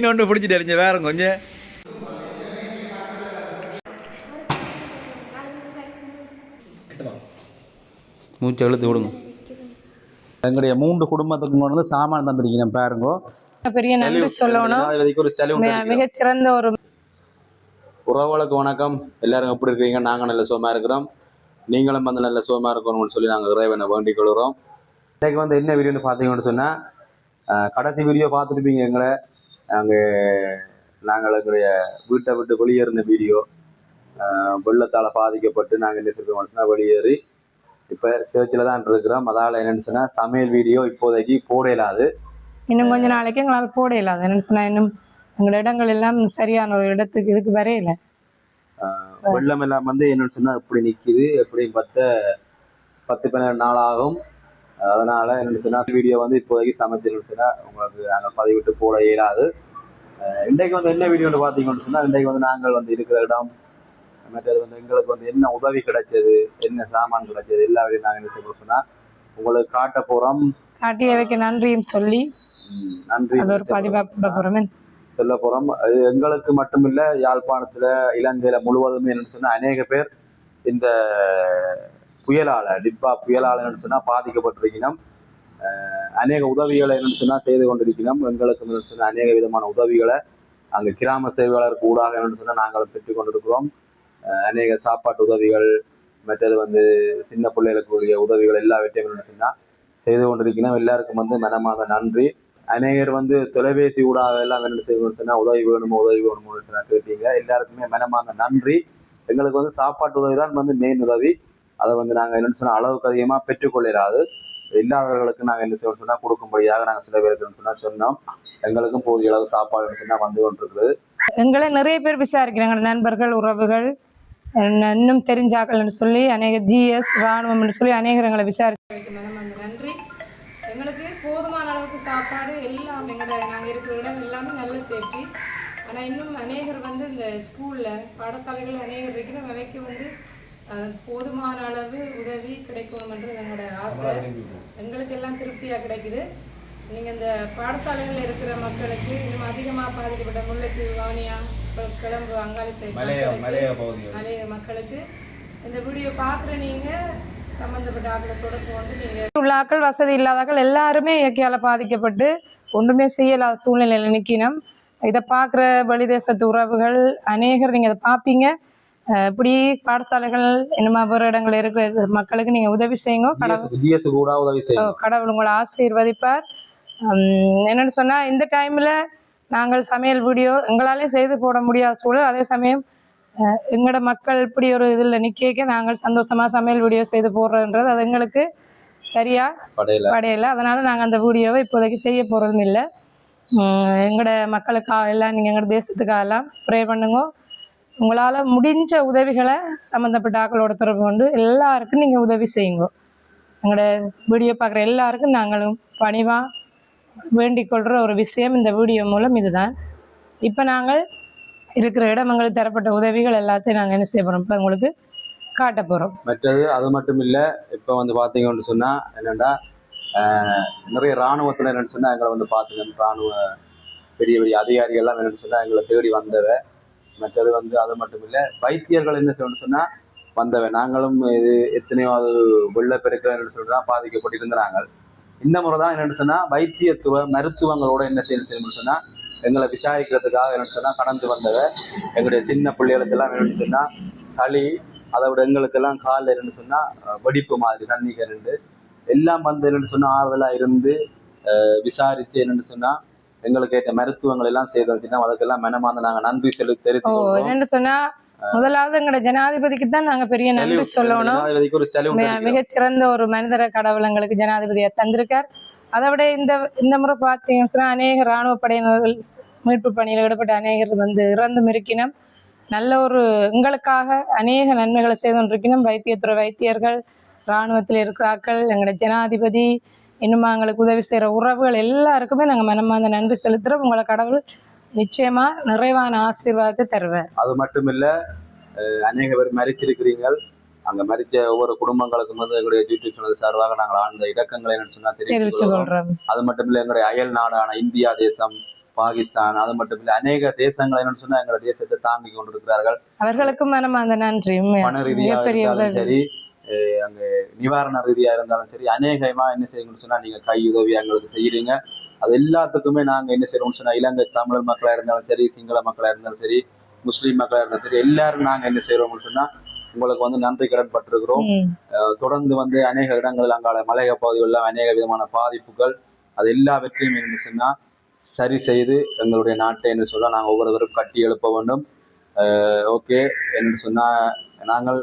இன்னொன்று பிடிச்சிட்டு அறிஞ்ச வேற கொஞ்சம். மூச்சு அழுத்து விடுங்க. எங்களுடைய மூன்று குடும்பத்துக்கு கொண்டு வந்து சாமான் தந்திருக்கீங்க பாருங்க. பெரிய நன்றி சொல்லணும். மிகச்சிறந்த ஒரு உறவுகளுக்கு வணக்கம். எல்லாரும் எப்படி இருக்கீங்க? நாங்கள் நல்ல சுகமாக இருக்கிறோம். நீங்களும் வந்து நல்ல சுகமாக இருக்கணும்னு சொல்லி நாங்கள் இறைவனை வேண்டிக் கொள்கிறோம். இன்னைக்கு வந்து என்ன வீடியோன்னு பார்த்தீங்கன்னு சொன்னால் கடைசி வீடியோ பார்த்துருப்பீங்க எங்களை. நாங்கள் நாங்கள் எங்களுடைய வீட்டை விட்டு வெளியேறின வீடியோ வெள்ளத்தால் பாதிக்கப்பட்டு நாங்கள் என்ன சொல்லுவோம்னு சொன்னால் வெளியேறி இப்போ சேர்ச்சில் தான் இருக்கிறோம். அதால் என்னென்னு சொன்னால் சமையல் வீடியோ இப்போதைக்கு போட இயலாது. இன்னும் கொஞ்ச நாளைக்கு எங்களால் போட இல்லாத என்னன்னு சொன்னா இன்னும் எங்களோட இடங்கள் எல்லாம் சரியான ஒரு இடத்துக்கு இதுக்கு வரையில வெள்ளம் எல்லாம் வந்து என்னன்னு சொன்னா எப்படி நிக்குது எப்படி பத்த பத்து பன்னெண்டு நாள் ஆகும். அதனால என்னன்னு சொன்னா வீடியோ வந்து இப்போதைக்கு சமைச்சிருன்னு சொன்னா உங்களுக்கு நாங்கள் பதிவிட்டு போட இயலாது. இன்றைக்கு வந்து என்ன வீடியோன்னு பார்த்தீங்கன்னு சொன்னா இன்றைக்கு வந்து நாங்கள் வந்து இருக்கிற இடம் மற்றது வந்து எங்களுக்கு வந்து என்ன உதவி கிடைச்சது என்ன சாமான் கிடைச்சது எல்லா வீடியோ நாங்கள் என்ன செய்ய சொன்னா உங்களுக்கு காட்ட போறோம். காட்டியவைக்கு நன்றியும் சொல்லி நன்றி ஒரு சொல்ல போறோம். அது எங்களுக்கு மட்டுமில்ல யாழ்ப்பாணத்துல இலங்கையில முழுவதுமே என்னன்னு சொன்னா அநேக பேர் இந்த புயலால டிப்பா புயலால என்னன்னு சொன்னா பாதிக்கப்பட்டிருக்கணும் அநேக உதவிகளை என்னன்னு சொன்னா செய்து கொண்டிருக்கணும் எங்களுக்கு என்னன்னு சொன்னா அநேக விதமான உதவிகளை அங்கே கிராம சேவையாளர் ஊடாக என்னன்னு சொன்னா நாங்கள் பெற்று கொண்டிருக்கிறோம். அநேக சாப்பாட்டு உதவிகள் மற்றது வந்து சின்ன பிள்ளைகளுக்கு உரிய உதவிகள் எல்லாவற்றையும் என்னன்னு சொன்னா செய்து கொண்டிருக்கணும் எல்லாருக்கும் வந்து மனமாக நன்றி. அநேகர் வந்து தொலைபேசி ஊடாக எல்லாம் என்ன செய்யணும்னு சொன்னா உதவி வேணுமோ உதவி வேணுமோன்னு சொன்னா கேட்டீங்க. எல்லாருக்குமே மனமாக நன்றி. எங்களுக்கு வந்து சாப்பாட்டு உதவி தான் வந்து மெயின் உதவி. அதை வந்து நாங்கள் என்னன்னு சொன்னால் அளவுக்கு அதிகமாக பெற்றுக்கொள்ளிடாது இல்லாதவர்களுக்கு நாங்கள் என்ன செய்யணும் சொன்னா கொடுக்கும்படியாக நாங்கள் சில பேருக்கு சொன்னால் சொன்னோம். எங்களுக்கும் போதிய அளவு சாப்பாடுன்னு சொன்னால் வந்து கொண்டிருக்குது. எங்களை நிறைய பேர் விசாரிக்கிறாங்க. நண்பர்கள் உறவுகள் இன்னும் தெரிஞ்சாக்கள்னு சொல்லி அநேக ஜிஎஸ் ராணுவம்னு சொல்லி அநேகர் விசாரிச்சு நன்றி. எங்களுக்கு போதுமான அளவுக்கு சாப்பாடு எல்லாம் எங்களோட நாங்கள் இருக்கிற இடம் எல்லாமே நல்ல சேஃப்டி. ஆனால் இன்னும் அநேகர் வந்து இந்த ஸ்கூலில் பாடசாலைகள் அநேகர் இருக்கிற வகைக்கு வந்து போதுமான அளவு உதவி கிடைக்கணும்ன்றது எங்களோட ஆசை. எங்களுக்கு எல்லாம் திருப்தியாக கிடைக்குது. நீங்கள் இந்த பாடசாலைகளில் இருக்கிற மக்களுக்கு இன்னும் அதிகமாக பாதிக்கப்பட்ட முல்லைத்தீவு வவுனியா கிளம்பு அங்காளி சைடு மக்களுக்கு, மலைய மக்களுக்கு இந்த வீடியோ பார்க்குற நீங்கள் சம்மந்தப்பட்ட ஆக்களை தொடர்பு நீங்கள் உள்ள ஆக்கள் வசதி இல்லாதாக்கள் எல்லாருமே இயற்கையால் பாதிக்கப்பட்டு ஒன்றுமே செய்யலாத சூழ்நிலையில் நிற்கணும் இதை பார்க்குற வெளிதேசத்து உறவுகள் அநேகர் நீங்கள் இதை பார்ப்பீங்க. இப்படி பாடசாலைகள் இன்னுமா வேறு இடங்கள் இருக்கிற மக்களுக்கு நீங்கள் உதவி செய்யுங்க. கடவுள் கடவுள் உங்களை ஆசீர்வதிப்பார். என்னன்னு சொன்னால் இந்த டைமில் நாங்கள் சமையல் வீடியோ எங்களாலே செய்து போட முடியாத சூழல். அதே சமயம் எங்களோட மக்கள் இப்படி ஒரு இதில் நிற்க நாங்கள் சந்தோஷமாக சமையல் வீடியோ செய்து போடுறோன்றது அது எங்களுக்கு சரியா படையில. படையில. அதனால் நாங்கள் அந்த வீடியோவை இப்போதைக்கு செய்ய போகிறதும் இல்லை. எங்களோட மக்களுக்காக எல்லாம் நீங்கள் எங்களோட தேசத்துக்காக எல்லாம் ப்ரே பண்ணுங்க. உங்களால் முடிஞ்ச உதவிகளை சம்மந்தப்பட்ட ஆக்களோட தொடர்பு கொண்டு எல்லாருக்கும் நீங்கள் உதவி செய்யுங்க. எங்களோட வீடியோ பார்க்குற எல்லாருக்கும் நாங்களும் பணிவாக வேண்டிக் கொள்கிற ஒரு விஷயம் இந்த வீடியோ மூலம் இதுதான். இப்போ நாங்கள் இருக்கிற இடமங்களுக்கு தரப்பட்ட உதவிகள் எல்லாத்தையும் நாங்கள் என்ன செய்ய போகிறோம் இப்போ உங்களுக்கு காட்ட போகிறோம் மற்றது அது மட்டும் இல்லை இப்போ வந்து பார்த்தீங்கன்னு சொன்னால் என்னென்னா நிறைய இராணுவத்தினர் என்னென்னு சொன்னால் எங்களை வந்து பார்த்துங்க இராணுவ பெரிய பெரிய அதிகாரிகள்லாம் எல்லாம் சொன்னால் எங்களை தேடி வந்தவை மற்றது வந்து அது மட்டும் இல்லை வைத்தியர்கள் என்ன சொல்லணும்னு சொன்னால் வந்தவ. நாங்களும் இது எத்தனையோ அது சொல்லி தான் சொல்லிட்டு பாதிக்கப்பட்டிருந்தாங்க இந்த முறை தான் என்னென்னு சொன்னால் வைத்தியத்துவ மருத்துவங்களோட என்ன செய்யணும் செய்யணும்னு சொன்னால் எங்களை விசாரிக்கிறதுக்காக என்னென்னு சொன்னால் கடந்து வந்தவன் எங்களுடைய சின்ன பிள்ளைகளுக்கெல்லாம் என்னென்னு சொன்னால் சளி அதை விட எங்களுக்கெல்லாம் காலில் என்னென்னு சொன்னால் வெடிப்பு மாதிரி தண்ணி கரண்டு எல்லாம் வந்து என்னென்னு சொன்னால் ஆறுதலாக இருந்து விசாரித்து விசாரிச்சு சொன்னால் எங்களுக்கு ஏற்ற மருத்துவங்கள் எல்லாம் செய்து வச்சுன்னா அதுக்கெல்லாம் மனமார்ந்து நாங்கள் நன்றி செலு ஓ தெரிவித்து. என்னன்னு சொன்னால் முதலாவது எங்களோட ஜனாதிபதிக்கு தான் நாங்கள் பெரிய நன்றி. சொல்லணும். மிகச்சிறந்த ஒரு மனிதர கடவுள் எங்களுக்கு ஜனாதிபதியை தந்திருக்கார். அதை விட இந்த இந்த முறை பார்த்தீங்கன்னு சொன்னால் அநேக இராணுவ படையினர்கள் மீட்பு பணியில் ஈடுபட்ட அநேகர் வந்து இறந்து மிருக்கினம் நல்ல ஒரு எங்களுக்காக அநேக நன்மைகளை செய்து கொண்டிருக்கணும் வைத்தியத்துறை வைத்தியர்கள் இராணுவத்தில் இருக்கிறார்கள். எங்களோட ஜனாதிபதி இன்னும் எங்களுக்கு உதவி செய்கிற உறவுகள் எல்லாருக்குமே நாங்கள் மனமார்ந்த நன்றி செலுத்துகிறோம் உங்களை கடவுள் நிச்சயமா நிறைவான ஆசீர்வாதத்தை தருவார். அது மட்டும் இல்ல அநேக பேர் மறிச்சிருக்கிறீங்க அங்க மறிச்ச ஒவ்வொரு குடும்பங்களுக்கும் வந்து எங்களுடைய யூடியூப் சேனல் சார்பாக நாங்கள் ஆழ்ந்த இலக்கங்களை என்னன்னு சொன்னா கொள்கிறோம். கொள்றோம் அது மட்டும் இல்ல எங்களுடைய அயல் நாடான இந்தியா தேசம் பாகிஸ்தான் அது மட்டும் இல்லை அநேக தேசங்கள் என்னன்னு சொன்னா எங்களை தேசத்தை தாங்கி கொண்டிருக்கிறார்கள். அவர்களுக்கும் நன்றி. மிகப்பெரிய இருந்தாலும் உதவி. சரி அங்க நிவாரண ரீதியா இருந்தாலும் சரி அநேகமா என்ன செய்யணும்னு சொன்னா நீங்க கை உதவி எங்களுக்கு செய்யறீங்க. அது எல்லாத்துக்குமே நாங்க என்ன செய்யறோம்னு சொன்னா இலங்கை தமிழ் மக்களா இருந்தாலும் சரி சிங்கள மக்களா இருந்தாலும் சரி முஸ்லீம் மக்களா இருந்தாலும் சரி எல்லாரும் நாங்க என்ன செய்யறோம்னு சொன்னா உங்களுக்கு வந்து நன்றி கடன் பட்டிருக்கிறோம். தொடர்ந்து வந்து அநேக இடங்களில் அங்கால மலைய பகுதிகளில் அநேக விதமான பாதிப்புகள் அது எல்லாவற்றையும் என்ன சொன்னா சரி செய்து எங்களுடைய நாட்டை என்று சொல்ல நாங்கள் ஒவ்வொருவரும் கட்டி எழுப்ப வேண்டும். ஓகே. என்று சொன்னால் நாங்கள்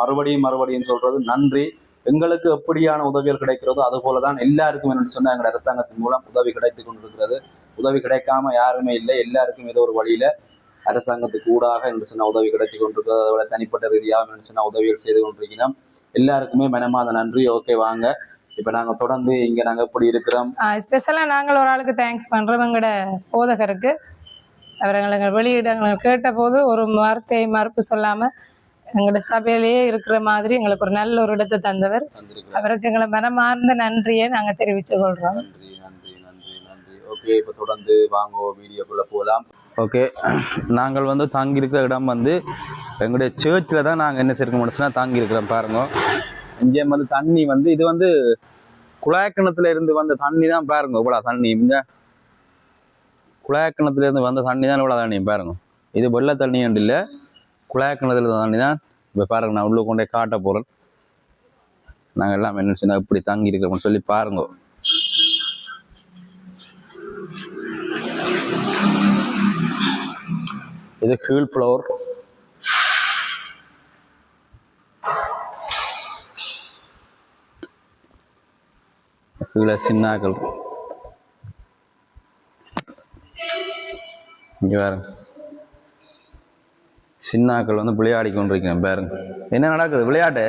மறுபடியும் மறுபடியும் சொல்றது நன்றி. எங்களுக்கு எப்படியான உதவிகள் கிடைக்கிறதோ அது போல தான் எல்லாருக்கும் என்னன்னு சொன்னால் எங்கள் அரசாங்கத்தின் மூலம் உதவி கிடைத்து கொண்டிருக்கிறது. உதவி கிடைக்காம யாருமே இல்லை. எல்லாருக்கும் ஏதோ ஒரு வழியில அரசாங்கத்துக்கு ஊடாக என்று சொன்ன உதவி கிடைத்து கொண்டிருக்கிறது. அதோட தனிப்பட்ட ரீதியாக என்று சொன்ன உதவிகள் செய்து கொண்டிருக்கிறோம். எல்லாருக்குமே மனமாத நன்றி. ஓகே வாங்க. இப்ப நாங்க தொடர்ந்து இங்க நாங்க எப்படி இருக்கிறோம்? ஸ்பெஷலா நாங்கள் ஒரு ஆளுக்கு தேங்க்ஸ் பண்றோம். எங்களோட போதகருக்கு. அவர் எங்களுக்கு வெளியிடங்கள் கேட்டபோது ஒரு வார்த்தையை மறுப்பு சொல்லாமல் எங்களோட சபையிலேயே இருக்கிற மாதிரி எங்களுக்கு ஒரு நல்ல ஒரு இடத்தை தந்தவர். அவருக்கு எங்களை மனமார்ந்த நன்றியை நாங்கள் தெரிவித்துக் கொள்கிறோம் நன்றி நன்றி நன்றி நன்றி. ஓகே இப்போ தொடர்ந்து வாங்க வீடியோக்குள்ள போகலாம் ஓகே நாங்கள் வந்து தாங்கி இருக்கிற இடம் வந்து எங்களுடைய சேர்ச்சில் தான் நாங்கள் என்ன செய்ய முடிச்சுன்னா தாங்கி இருக்கிறோம் பாருங்க. இங்கே வந்து தண்ணி வந்து இது வந்து குழாய் கிணத்துல இருந்து வந்த தண்ணி தான் பாருங்க இவ்வளோ தண்ணி. இங்க குழாய் இருந்து வந்த தண்ணி தான் இவ்வளோ தண்ணி பாருங்க. இது வெள்ளை தண்ணி என்று இல்லை. குழாய்க்கிணத்துல இருந்த தண்ணி தான் இப்போ பாருங்க நான் உள்ளே கொண்டே காட்ட போகிறேன் நாங்கள் எல்லாம் என்ன சொன்னால் இப்படி தங்கி இருக்கிறோம்னு சொல்லி பாருங்க. இது கீழ் ஃப்ளோர் கீழே சின்னாக்கள். இங்கே பாருங்க சின்னாக்கள் வந்து விளையாடி கொண்டிருக்கேன் பாருங்க என்ன நடக்குது? விளையாட்டு?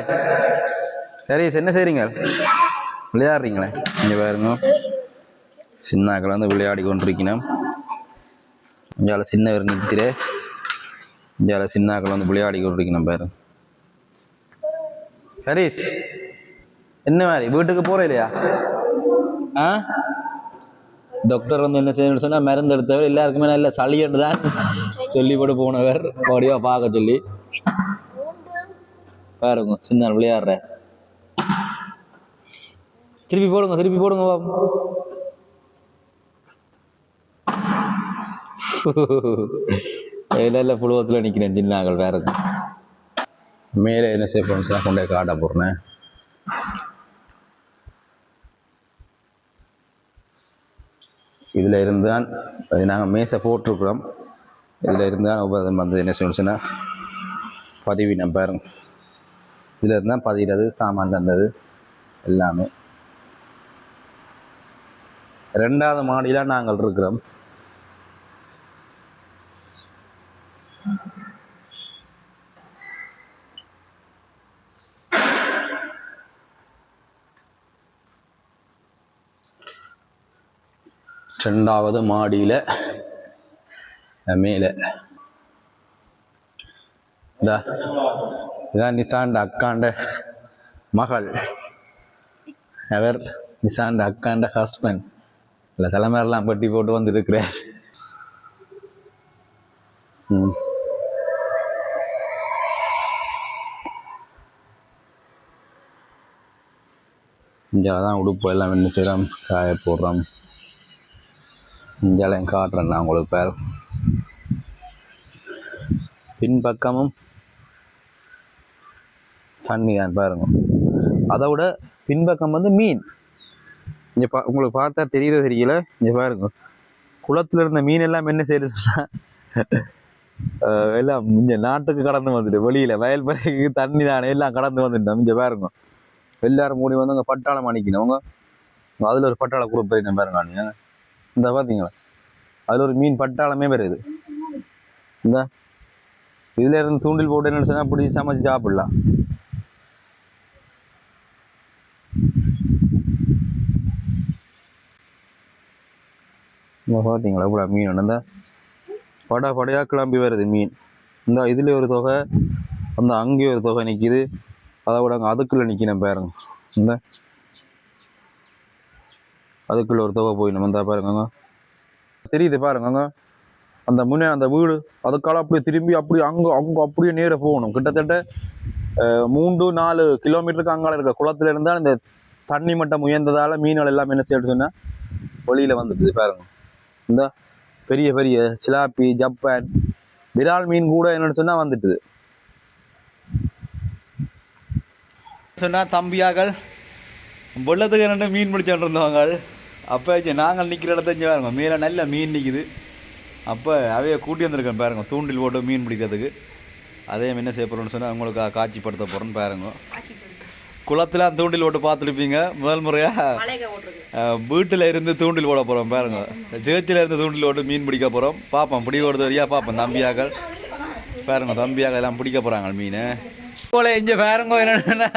சரி என்ன செய்கிறீங்க விளையாடுறீங்களே? இங்கே பாருங்க. சின்னாக்கள் வந்து விளையாடி கொண்டிருக்கணும் இங்கால சின்னவர் நிறுத்திலே இங்கால சின்னாக்கள் வந்து விளையாடி கொண்டிருக்கணும் பாருங்க ஹரீஸ் என்ன மாதிரி? வீட்டுக்கு போகிற இல்லையா? ஆ? டாக்டர் வந்து என்ன செய்யணும்னு சொன்னால் மருந்து எடுத்தவர் எல்லாருக்குமே நல்ல சளியன்று தான். சொல்லி போட்டு போனவர். அப்படியே பார்க்க சொல்லி. பாருங்க சின்ன விளையாடுற. திருப்பி போடுங்க திருப்பி போடுங்க பாப்போம். இல்லை இல்லை புழுவத்தில் நிற்கிறேன் சின்னாங்கள் வேற. மேலே என்ன செய்ய போகணும் கொண்டே காட்ட போடுறேன் இதில் இருந்து தான் நாங்கள் மேசை போட்டிருக்கிறோம். இதில் இருந்து தான் உபதம் வந்து என்ன சொல்லுச்சுன்னா பதிவு நம்பர் இதில் இருந்து தான் பதிகிறது சாமான் தந்தது எல்லாமே. ரெண்டாவது மாடியில் நாங்கள் இருக்கிறோம். ரெண்டாவது மாடியில் மேலே. இதா இதான் நிசாண்ட அக்காண்ட மகள். அவர் நிசாண்ட அக்காண்ட ஹஸ்பண்ட் இல்லை தலைமையெல்லாம் பட்டி போட்டு வந்துருக்கிறார். ம். இங்கே தான் உடுப்பு எல்லாம் என்ன செய்கிறோம் காய போடுறோம் இங்கெல்லாம் காட்டுறேன் நான் உங்களுக்கு பேர். பின்பக்கமும் தண்ணி தான் பாருங்க. அதை விட பின்பக்கம் வந்து மீன். இங்கே பா உங்களுக்கு பார்த்தா தெரியவே தெரியல? இங்கே பாருங்க. குளத்துல இருந்த மீன் எல்லாம் என்ன செய்யுது சொன்னால் எல்லாம் இங்கே நாட்டுக்கு கடந்து வந்துட்டு வெளியில் வயல் பறைக்கு தண்ணி தானே எல்லாம் கடந்து வந்துட்டோம். இங்கே பாருங்க. எல்லாரும் மூடி வந்து அங்கே பட்டாளம் அணிக்கணும். அவங்க அதில் ஒரு பட்டாள குரூப் பாருங்க நீங்கள் இந்த பார்த்தீங்களா அதில் ஒரு மீன் பட்டாளமே வருது இந்த இதில் இருந்து தூண்டில் போட்டு என்ன சொன்னால் பிடிச்சி சமைச்சு சாப்பிடலாம். இந்த பார்த்தீங்களா இப்படா மீன் இந்த படா படையாக கிளம்பி வருது மீன். இந்த இதில் ஒரு தொகை அந்த அங்கே ஒரு தொகை நிற்கிது அதை விட அங்கே அதுக்குள்ளே நிற்கணும் பாருங்க. இந்த அதுக்குள்ளே ஒரு தொகை போயிடணும் வந்தால் பாருங்க தெரியுது பாருங்கங்க. அந்த முன்னே அந்த வீடு அதுக்கால அப்படியே திரும்பி அப்படி அங்கே அங்கே அப்படியே நேராக போகணும். கிட்டத்தட்ட மூன்று நாலு கிலோமீட்டருக்கு அங்கால இருக்க குளத்துல இருந்தால் இந்த தண்ணி மட்டம் உயர்ந்ததால் மீன்கள் எல்லாம் என்ன செய்யறது சொன்னால் வெளியில் வந்துடுது பாருங்க. இந்த பெரிய பெரிய சிலாப்பி ஜப்பான் விரால் மீன் கூட என்னென்னு சொன்னால் வந்துட்டுது. சொன்னால் தம்பியாக்கள் வெள்ளத்துக்கு ரெண்டு மீன் பிடிச்சிட்டு இருந்தவங்க? அப்போ நாங்கள் நிற்கிற இடத்த இங்கே பாருங்க மேலே நல்ல மீன் நிற்குது அப்போ அவைய கூட்டி வந்திருக்கேன் பாருங்க தூண்டில் போட்டு மீன் பிடிக்கிறதுக்கு. அதே என்ன செய்ய போகிறோம்னு சொன்னால் உங்களுக்கு காட்சிப்படுத்த போகிறோன்னு பாருங்க. குளத்தில் தூண்டில் போட்டு பார்த்துருப்பீங்க முதல் முறையாக வீட்டில் இருந்து தூண்டில் போட போகிறோம் பாருங்க. சேர்ச்சில் இருந்து தூண்டில் போட்டு மீன் பிடிக்க போகிறோம் பார்ப்போம் பிடி ஓடுறது வரையா பார்ப்போம் தம்பியாக்கள். பாருங்க தம்பியாக்கள் எல்லாம் பிடிக்க போகிறாங்க மீன். போல இங்கே வேறங்க என்னன்னா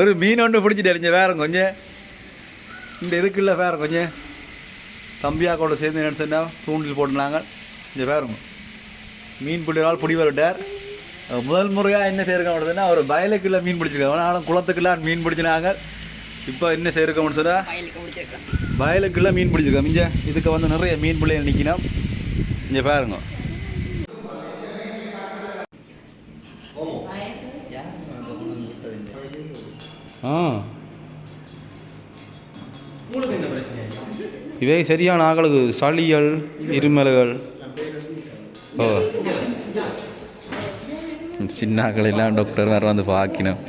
ஒரு மீன் ஒன்று பிடிச்சிட்டு இங்கே வேற கொஞ்சம் இந்த இதுக்குள்ள வேற கொஞ்சம்? தம்பியாக்களோட சேர்ந்து என்ன சொன்னால் தூண்டில் போட்டுனாங்க. இங்கே வேறுங்க மீன் பிடிக்கிறாள் பிடி வருட்டார். முதல் முறையாக என்ன செய்யிருக்கோம்னா ஒரு வயலுக்குள்ள மீன் பிடிச்சிருக்காங்க ஆனால் குளத்துக்குலாம் மீன் பிடிச்சினாங்க. இப்போ என்ன செய்யிருக்கோம்னு சொன்னால் வயலுக்குள்ள மீன் பிடிச்சிருக்கோம் இங்கே இதுக்கு வந்து நிறைய மீன் பிள்ளைகள் நிற்கணும் இங்கே பாருங்க. ஆ. இவை சரியான ஆக்களுக்கு சளிகள் இருமல்கள். ஓ. சின்ன ஆக்கள் எல்லாம் டாக்டர் வேறு வந்து பார்க்கணும்.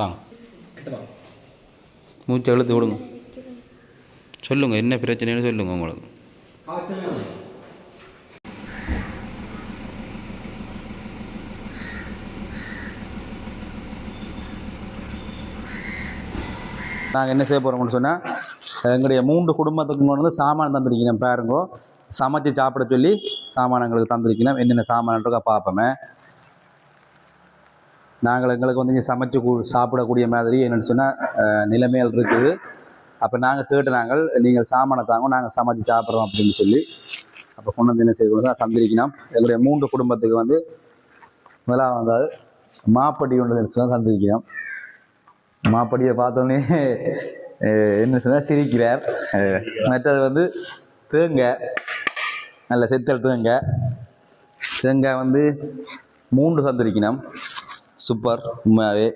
வாங்க. மூச்சை இழுத்து விடுங்க. சொல்லுங்க என்ன பிரச்சனைன்னு சொல்லுங்க உங்களுக்கு. நாங்கள் என்ன செய்ய போகிறோம்னு சொன்னால் எங்களுடைய மூன்று குடும்பத்துக்கு வந்து சாமான் தந்திருக்கணும் பாருங்கோ. சமைச்சு சாப்பிட சொல்லி சாமான் எங்களுக்கு தந்திருக்கணும் என்னென்ன சாமான் இருக்கா பார்ப்போமே. நாங்கள் எங்களுக்கு வந்து இங்கே சமைச்சு சாப்பிடக்கூடிய மாதிரி என்னென்னு சொன்னால் நிலைமைகள் இருக்குது. அப்போ நாங்கள் கேட்டு நாங்கள் நீங்கள் சாமானை தாங்க நாங்கள் சமைச்சு சாப்பிட்றோம் அப்படின்னு சொல்லி அப்போ கொண்டு வந்து என்ன செய்யணும் தந்திருக்கணும். எங்களுடைய மூன்று குடும்பத்துக்கு வந்து முதலாக வந்தால் மாப்படி ஒன்று சொன்னால் தந்திருக்கணும். மாப்படியை பார்த்தோன்னே என்ன சொன்னால் சிரிக்கிறார். மற்றது வந்து தேங்காய் நல்ல செத்தல் தேங்காய் தேங்காய் வந்து மூன்று தந்திருக்கணும். சூப்பர் உண்மையாகவே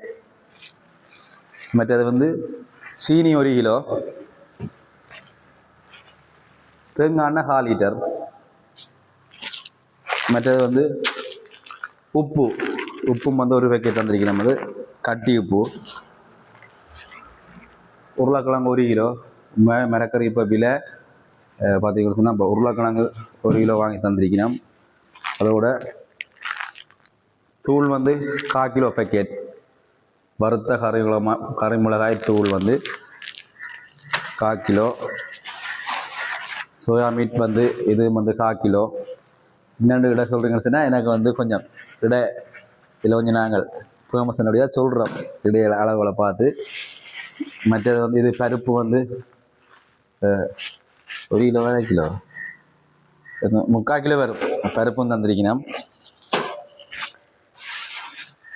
மற்றது வந்து சீனி ஒரு கிலோ. தேங்காய் எண்ணெய் கால் லிட்டர் மற்றது வந்து உப்பு. உப்பும் வந்து ஒரு பேக்கெட் தந்திருக்கணும் அது கட்டி உப்பு. உருளைக்கிழங்கு ஒரு கிலோ. ம மிரக்கறி இப்போ விலை பார்த்தீங்கன்னா சொன்னால் இப்போ உருளைக்கிழங்கு ஒரு கிலோ வாங்கி தந்திருக்கணும் அதோட தூள் வந்து கால் கிலோ பேக்கெட் வறுத்த கறிகுளமா கறிமிளகாய் தூள் வந்து கால் கிலோ. சோயா மீட் வந்து இது வந்து கால் கிலோ. இன்னொன்று இட சொல்கிறீங்கன்னு சொன்னால் எனக்கு வந்து கொஞ்சம் இட இதில் கொஞ்சம் நாங்கள் ஃபேமஸனுடைய சொல்கிறோம் இடைய அளவுகளை பார்த்து. மற்றது வந்து இது பருப்பு வந்து ஒரு கிலோ அரை கிலோ. முக்கால் கிலோ வரும் பருப்பும் தந்திருக்கணும்.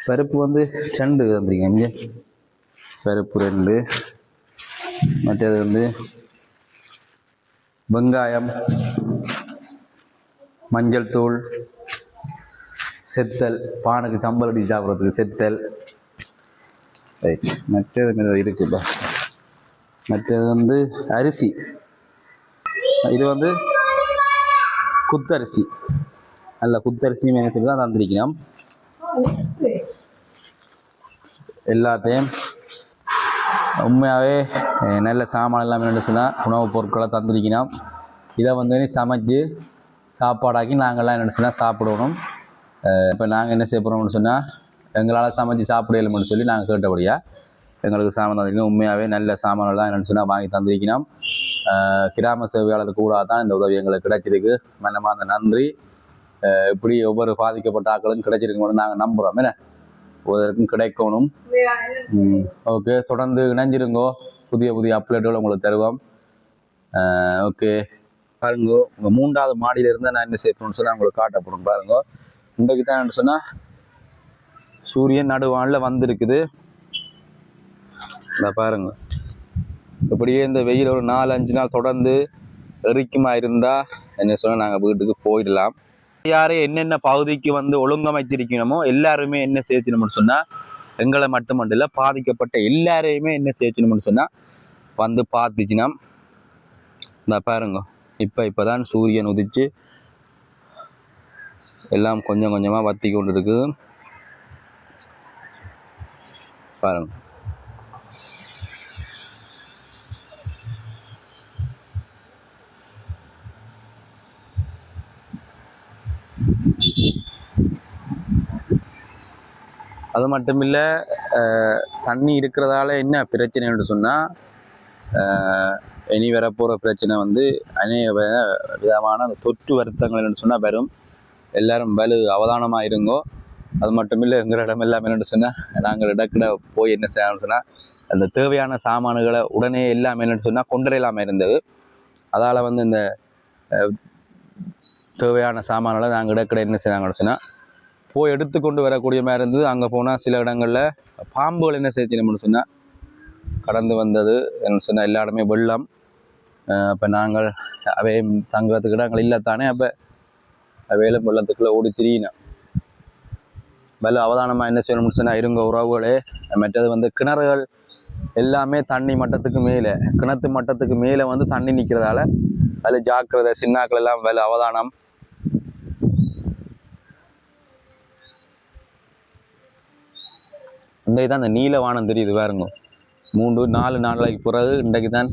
பருப்பு வந்து ரெண்டு வந்துருங்க இங்கே. பருப்பு ரெண்டு. மற்றது வந்து வெங்காயம் மஞ்சள் தூள் செத்தல் பானுக்கு சம்பல் அடி சாப்பிட்றதுக்கு செத்தல். ரைட். மற்றது கொஞ்சம் இருக்குப்பா மற்றது வந்து அரிசி. இது வந்து குத்தரிசி. நல்ல குத்தரிசி என்ன சொல்லி தான் தந்திருக்கணும் எல்லாத்தையும் உண்மையாகவே நல்ல சாமான் எல்லாமே என்ன சொன்னால் உணவுப் பொருட்களை தந்திருக்கணும். இதை வந்து சமைச்சு சாப்பாடாக்கி நாங்கள்லாம் என்ன சொன்னால் சாப்பிடணும். இப்போ நாங்கள் என்ன செய்ய போகிறோம்னு சொன்னால் எங்களால் சமைச்சு சாப்பிடலும்னு சொல்லி நாங்கள் கேட்டபடியா எங்களுக்கு சாமான் தந்திருக்கணும். உண்மையாகவே நல்ல சாமான்கள் என்னென்னு சொன்னால் வாங்கி தந்திருக்கணும். கிராம சேவையாளர் கூட தான் இந்த உதவி எங்களுக்கு கிடைச்சிருக்கு. மனமார்ந்த நன்றி. இப்படி ஒவ்வொரு பாதிக்கப்பட்ட ஆட்களும் கிடைச்சிருக்கணும்னு நாங்கள் நம்புகிறோம் என்ன? ஒவ்வொருக்கும் கிடைக்கணும். ஓகே தொடர்ந்து இணைஞ்சிருங்கோ. புதிய புதிய அப்டேட்டுகள் உங்களுக்கு தருவோம். ஓகே பாருங்க உங்கள் மூன்றாவது மாடியில இருந்து நான் என்ன சேர்க்கணும்னு சொன்னா உங்களுக்கு காட்ட போகிறோம் பாருங்க. இன்றைக்கு தான் சொன்னால் சூரியன் நடுவானில் வந்திருக்குது. இந்த பாருங்க. இப்படியே இந்த வெயில் ஒரு நாலு அஞ்சு நாள் தொடர்ந்து எரிக்குமா இருந்தால் என்ன சொன்னால் நாங்கள் வீட்டுக்கு போயிடலாம். யாரே என்னென்ன பகுதிக்கு வந்து ஒழுங்கமைச்சிருக்கணுமோ எல்லாருமே என்ன சேர்த்துணும்னு சொன்னால் எங்களை மட்டும் இல்லை பாதிக்கப்பட்ட எல்லாரையுமே என்ன சேர்த்துணும்னு சொன்னால் வந்து பார்த்துச்சுன்னா இந்த பாருங்க இப்போ இப்போ தான் சூரியன் உதிச்சு எல்லாம் கொஞ்சம் கொஞ்சமாக வத்தி கொண்டு இருக்குது பாருங்க. அது மட்டும் இல்லை தண்ணி இருக்கிறதால என்ன பிரச்சனைன்னு சொன்னால் இனி வரப்போகிற பிரச்சனை வந்து அநேக விதமான அந்த தொற்று வருத்தங்கள்னு சொன்னால் வரும். எல்லாரும் வலு அவதானமாக இருங்கோ. அது மட்டும் இல்லை எங்கள் இடம் எல்லாமே என்னென்னு சொன்னால் நாங்கள் இடக்கிட போய் என்ன செய்யணும்னு சொன்னால் அந்த தேவையான சாமான்களை உடனே எல்லாமே என்னென்னு சொன்னால் கொண்டுரையில்லாமல் இருந்தது. அதால் வந்து இந்த தேவையான சாமான்களை நாங்கள் இடக்கிட என்ன செய்யாங்கன்னு சொன்னால் போய் எடுத்துக்கொண்டு வரக்கூடிய மாதிரி இருந்தது. அங்கே போனால் சில இடங்களில் பாம்புகள் என்ன செய்யணும்னு சொன்னால் கடந்து வந்தது என்ன சொன்னால் எல்லா இடமே வெள்ளம் அப்போ நாங்கள் அவையும் தங்குறதுக்கு இடங்கள் இல்லைத்தானே அப்போ அவையிலும் வெள்ளத்துக்குள்ளே ஓடி திரியினோம். வெள்ள அவதானமாக என்ன செய்யணும்னு சொன்னால் இருங்க உறவுகளே மற்றது வந்து கிணறுகள் எல்லாமே தண்ணி மட்டத்துக்கு மேலே கிணத்து மட்டத்துக்கு மேலே வந்து தண்ணி நிற்கிறதால அதில் ஜாக்கிரதை சின்னாக்கள் எல்லாம் வெள்ள அவதானம். இன்றைக்கு தான் அந்த நீல வானம் தெரியுது பாருங்க. மூன்று நாலு நாளைக்கு பிறகு இன்றைக்கு தான்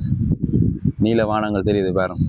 நீல வானங்கள் தெரியுது பாருங்க.